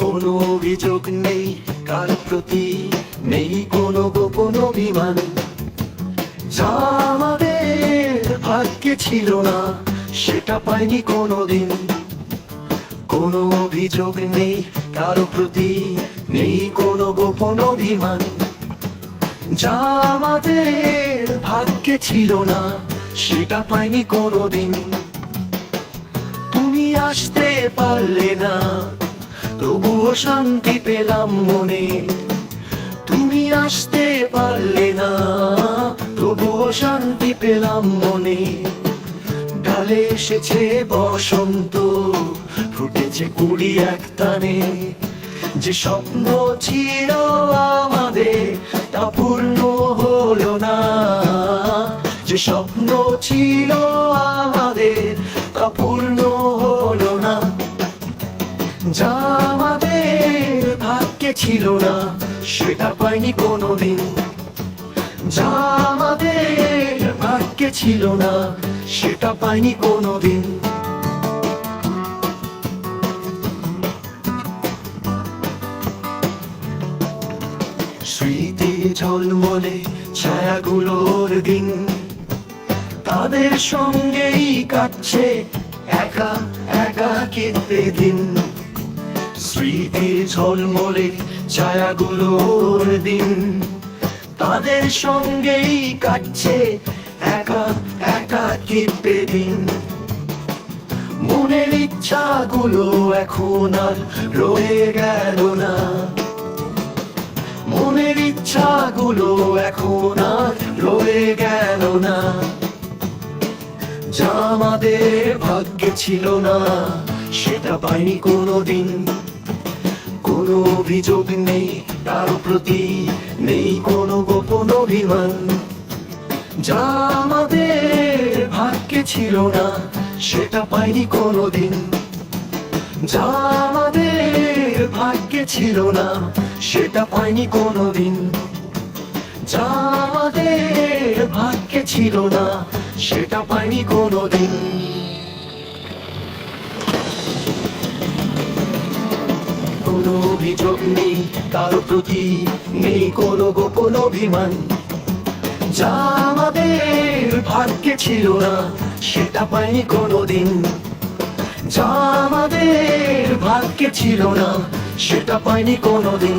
কোনো অভিযোগ নেই, কার প্রতি নেই কোনো গোপন অভিমান। যা আমাদের ভাগ্যে ছিল না, সেটা পাইনি কোনোদিন। কোনো অভিযোগ নেই, কারও প্রতি নেই কোনো গোপন অভিমান। যা আমাদের ভাগ্যে ছিল না, সেটা পাইনি কোনোদিন। তুমি আসতে পারলে না। তবুও শান্তি পেলাম মনে। তুমি আসতে পারলে না, তবুও শান্তি পেলাম মনে। ডালে এসেছে বসন্ত, ফুটেছে কুড়ি এক টানে। যে স্বপ্ন ছিল আমাদের, তা পূর্ণ হলো না। যে স্বপ্ন ছিল আমাদের, তা পূর্ণ হলো না। যা ছিল না, সেটা পাইনি কোনোদিন। যা আমাদের ভাগ্যে ছিল না, সেটা পাইনি কোনোদিন। স্মৃতি ঝলমলে ছায়াগুলোর দিন, তাদের সঙ্গেই কাটছে একা একা কেটে দিন। স্মৃতির ঝলমলে ছায়াগুলোর দিন তাদের সঙ্গেই কাটছে একা একা কেটে দিন। মনের ইচ্ছাগুলো এখন আর রয়ে গেল না। মনের ইচ্ছাগুলো এখন আর রয়ে গেল না। যা আমাদের ভাগ্যে ছিল না, সেটা পাইনি কোনোদিন। কোনো অভিযোগ নেই, কারও প্রতি নেই কোনো গোপন অভিমান। যা আমাদের ভাগ্যে ছিল না, সেটা পাইনি কোনোদিন। যা আমাদের ভাগ্যে ছিল না, সেটা পাইনি কোনোদিন। যা আমাদের ভাগ্যে ছিল না, সেটা পাইনি কোনোদিন। অভিযোগ নেই, কারও প্রতি নেই কোনো গোপন অভিমান। যা আমাদের ভাগ্যে ছিল না, সেটা পাইনি কোনোদিন। যা আমাদের ভাগ্যে ছিল না, সেটা পাইনি কোনোদিন।